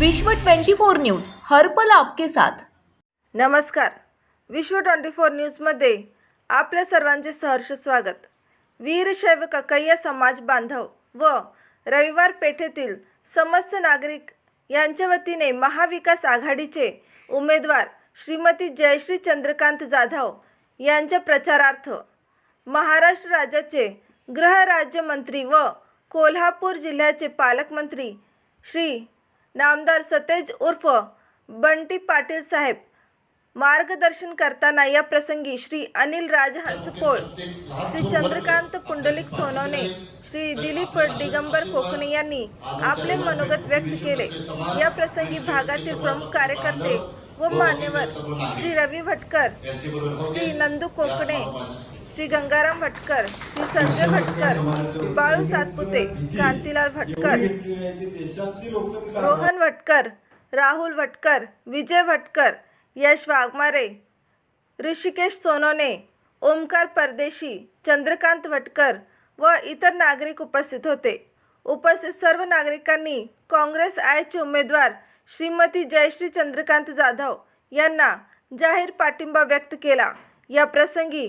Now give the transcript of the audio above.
विश्व 24 न्यूज हर्पल आपके साथ. नमस्कार. विश्व ट्वेंटी फोर न्यूजमध्ये आपल्या सर्वांचे सहर्ष स्वागत. वीरशैव ककय्या समाज बांधव व रविवार पेठेतील समस्त नागरिक यांच्या वतीने महाविकास आघाडीचे उमेदवार श्रीमती जयश्री चंद्रकांत जाधव यांच्या प्रचारार्थ महाराष्ट्र राज्याचे गृहराज्यमंत्री व कोल्हापूर जिल्ह्याचे पालकमंत्री श्री नामदार सतेज उर्फ बंटी पाटील साहेब मार्गदर्शन करताना या प्रसंगी श्री अनिल राजहंस पोळ श्री चंद्रकांत पुंडलिक सोनवणे श्री दिलीप दिगंबर कोकणे यांनी आपले मनोगत व्यक्त केले. या प्रसंगी भागातील प्रमुख कार्यकर्ते व मान्यवर श्री रवी भटकर श्री नंदू कोकणे श्री गंगाराम भटकर श्री संजय भटकर बाळू सातपुते क्रांतीलाल भटकर रोहन भटकर राहुल भटकर विजय भटकर यश वाघमारे ऋषिकेश सोनोने ओमकार परदेशी चंद्रकांत भटकर व इतर नागरिक उपस्थित होते. उपस्थित सर्व नागरिकांनी काँग्रेस आयचे उमेदवार श्रीमती जयश्री चंद्रकांत जाधव यांना जाहीर पाठिंबा व्यक्त केला. या प्रसंगी